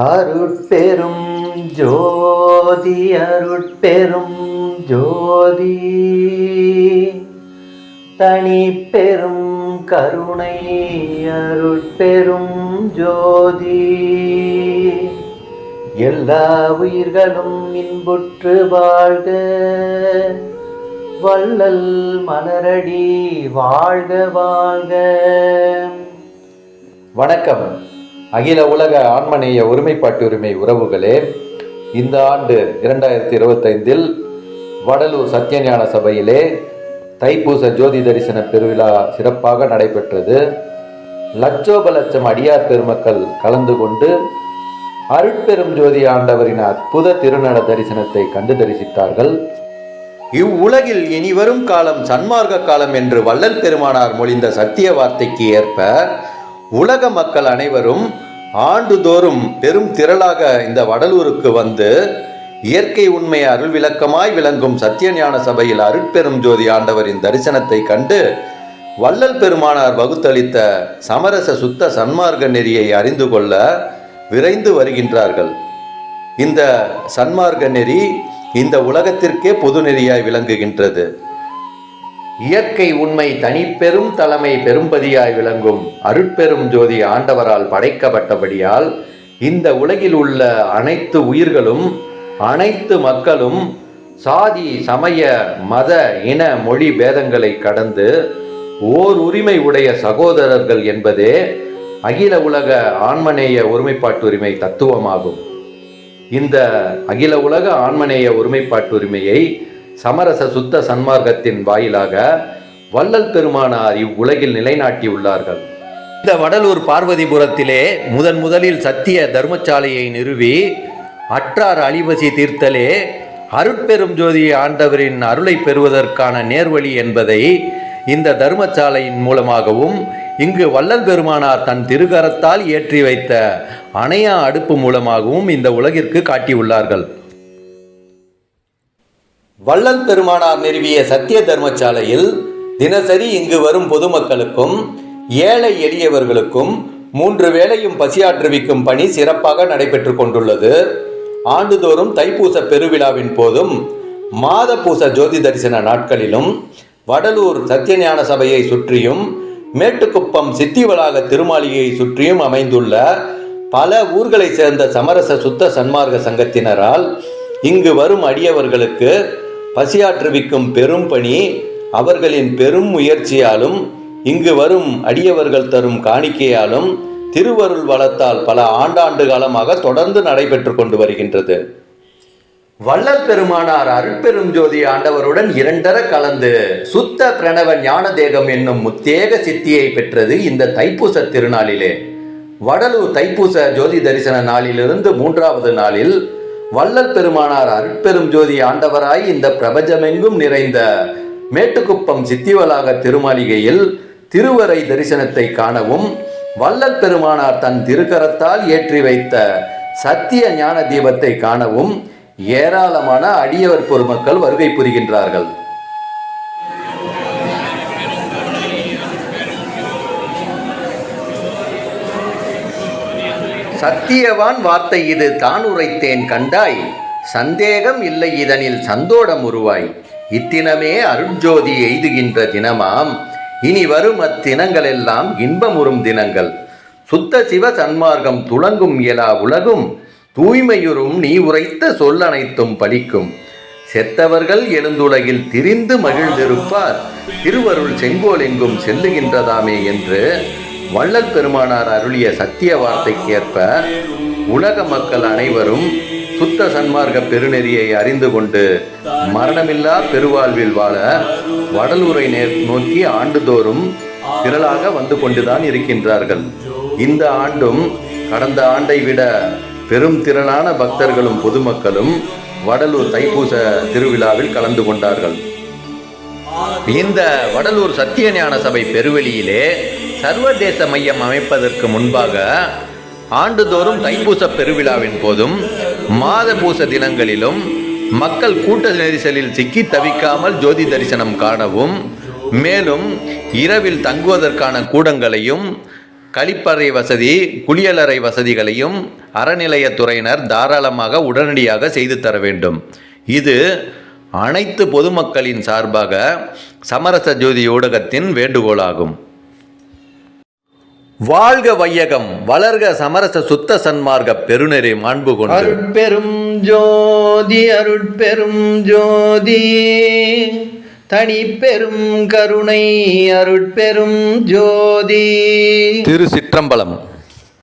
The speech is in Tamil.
அருட்பெரும் ஜோதி அருட்பெரும் ஜோதி. தனி பெரும் கருணை அருட்பெரும் ஜோதி. எல்லா உயிர்களும் இன்புற்று வாழ்க. வள்ளல் மலரடி வாழ்க வாழ்க. வணக்கம். அகில உலக ஆன்மநேய ஒருமைப்பாட்டுரிமை உறவுகளே இந்த ஆண்டு இரண்டாயிரத்தி இருபத்தைந்தில் வடலூர் சத்யஞான சபையிலே தைப்பூச ஜோதி தரிசன பெருவிழா சிறப்பாக நடைபெற்றது. லட்சோப லட்சம் அடியார் பெருமக்கள் கலந்து கொண்டு அருட்பெரும் ஜோதி ஆண்டவரின் அற்புத திருநட தரிசனத்தை கண்டு தரிசித்தார்கள். இவ்வுலகில் இனிவரும் காலம் சன்மார்க்க காலம் என்று வள்ளல் பெருமானார் மொழிந்த சத்திய வார்த்தைக்கு ஏற்ப உலக மக்கள் அனைவரும் ஆண்டுதோறும் பெரும் திரளாக இந்த வடலூருக்கு வந்து இயற்கை உண்மை அருள் விளக்கமாய் விளங்கும் சத்தியஞான சபையில் அருட்பெரும் ஜோதி ஆண்டவரின் தரிசனத்தை கண்டு வள்ளல் பெருமானார் வகுத்தளித்த சமரச சுத்த சன்மார்க்க நெறியை அறிந்து கொள்ள விரைந்து வருகின்றார்கள். இந்த சன்மார்க்க நெறி இந்த உலகத்திற்கே பொது நெறியாய் விளங்குகின்றது. இயற்கை உண்மை தனிப்பெரும் தலைமை பெரும்பதியாய் விளங்கும் அருட்பெரும் ஜோதி ஆண்டவரால் படைக்கப்பட்டபடியால் இந்த உலகில் உள்ள அனைத்து உயிர்களும் அனைத்து மக்களும் சாதி சமய மத இன மொழி பேதங்களை கடந்து ஓர் உரிமை உடைய சகோதரர்கள் என்பதே அகில உலக ஆன்மநேய ஒருமைப்பாட்டுரிமை தத்துவமாகும். இந்த அகில உலக ஆன்மநேய ஒருமைப்பாட்டுரிமையை சமரச சுத்த சன்மார்க்கத்தின் வாயிலாக வள்ளல் பெருமானார் இவ்வுலகில் நிலைநாட்டியுள்ளார்கள். இந்த வடலூர் பார்வதிபுரத்திலே முதன் முதலில் சத்திய தர்மசாலையை நிறுவி அற்றார் அழிவசி தீர்த்தலே அருட்பெரும் ஜோதி ஆண்டவரின் அருளை பெறுவதற்கான நேர்வழி என்பதை இந்த தர்மசாலையின் மூலமாகவும் இங்கு வள்ளல் பெருமானார் தன் திருகரத்தால் ஏற்றி வைத்த அணையா அடுப்பு மூலமாகவும் இந்த உலகிற்கு காட்டியுள்ளார்கள். வள்ளல் பெருமானார் நிறுவிய சத்திய தர்மசாலையில் தினசரி இங்கு வரும் பொதுமக்களுக்கும் ஏழை எளியவர்களுக்கும் மூன்று வேளையும் பசியாற்றுவிக்கும் பணி சிறப்பாக நடைபெற்று கொண்டுள்ளது. ஆண்டுதோறும் தைப்பூச பெருவிழாவின் போதும் மாத பூச ஜோதி தரிசன நாட்களிலும் வடலூர் சத்தியஞான சபையை சுற்றியும் மேட்டுக்குப்பம் சித்தி வளாக திருமாளிகையை சுற்றியும் அமைந்துள்ள பல ஊர்களை சேர்ந்த சமரச சுத்த சன்மார்க்க சங்கத்தினரால் இங்கு வரும் அடியவர்களுக்கு பசியாற்றுவிக்கும் பெரும் பணி அவர்களின் பெரும் முயற்சியாலும் இங்கு வரும் அடியவர்கள் தரும் காணிக்கையாலும் திருவருள் வளத்தால் பல ஆண்டாண்டு காலமாக தொடர்ந்து நடைபெற்று கொண்டு வருகின்றது. வள்ளல் பெருமானார் அருட்பெரும் ஜோதி ஆண்டவருடன் இரண்டர கலந்து சுத்த பிரணவ ஞான தேகம் என்னும் முத்தேக சித்தியை பெற்றது இந்த தைப்பூச திருநாளிலே. வடலூர் தைப்பூச ஜோதி தரிசன நாளிலிருந்து மூன்றாவது நாளில் வள்ளல் பெருமானார் அருட்பெரும் ஜோதி ஆண்டவராய் இந்த பிரபஞ்சமெங்கும் நிறைந்த மேட்டுக்குப்பம் சித்திவளாக திருமாளிகையில் திருவரை தரிசனத்தை காணவும் வள்ளல் பெருமானார் தன் திருக்கரத்தால் ஏற்றி வைத்த சத்திய ஞான தீபத்தை காணவும் ஏராளமான அடியவர் பொதுமக்கள் வருகை புரிகின்றார்கள். சத்தியவான் வார்த்தை இது தான் உரைத்தேன் கண்டாய். சந்தேகம் இல்லை இதனில் சந்தோடம் உருவாய். இத்தினமே அருட்ஜோதி எய்துகின்ற தினமாம். இனி வரும் அத்தினங்களெல்லாம் இன்பமுறும் தினங்கள். சுத்த சிவ சன்மார்க்கம் துளங்கும் இயலா உலகும். தூய்மையுறும் நீ உரைத்த சொல் அனைத்தும் பலிக்கும். செத்தவர்கள் எழுந்துலகில் திரிந்து மகிழ்ந்திருப்பார். திருவருள் செங்கோல் எங்கும் செல்லுகின்றதாமே என்று வள்ளல் பெருமானார் அருளிய சத்திய வார்த்தைக்கு ஏற்ப உலக மக்கள் அனைவரும் சுத்த சன்மார்க்க பெருநெறியை அறிந்து கொண்டு மரணமில்லா பெருவாழ்வில் வாழ வடலூரை நேர் நோக்கி ஆண்டுதோறும் திரளாக வந்து கொண்டுதான் இருக்கின்றார்கள். இந்த ஆண்டும் கடந்த ஆண்டை விட பெரும் திரளான பக்தர்களும் பொதுமக்களும் வடலூர் தைப்பூச திருவிழாவில் கலந்து கொண்டார்கள். இந்த வடலூர் சத்தியஞான சபை பெருவெளியிலே சர்வதேச மையம் அமைப்பதற்கு முன்பாக ஆண்டுதோறும் தைப்பூச பெருவிழாவின் போதும் மாத பூச தினங்களிலும் மக்கள் கூட்ட நெரிசலில் சிக்கி தவிக்காமல் ஜோதி தரிசனம் காணவும் மேலும் இரவில் தங்குவதற்கான கூடங்களையும் கழிப்பறை வசதி குளியலறை வசதிகளையும் அறநிலையத்துறையினர் தாராளமாக உடனடியாக செய்து தர வேண்டும். இது அனைத்து பொதுமக்களின் சார்பாக சமரச ஜோதி ஊடகத்தின் வேண்டுகோளாகும். வாழ்க வையகம் வளர்க சமரச சுத்த சன்மார்க்க பெருநெறி மாண்பு கொண்டு. அருட்பெரும் ஜோதி அருட்பெரும் ஜோதி. தனிப்பெரும் கருணை அருட்பெரும் ஜோதி. திரு சிற்றம்பலம்.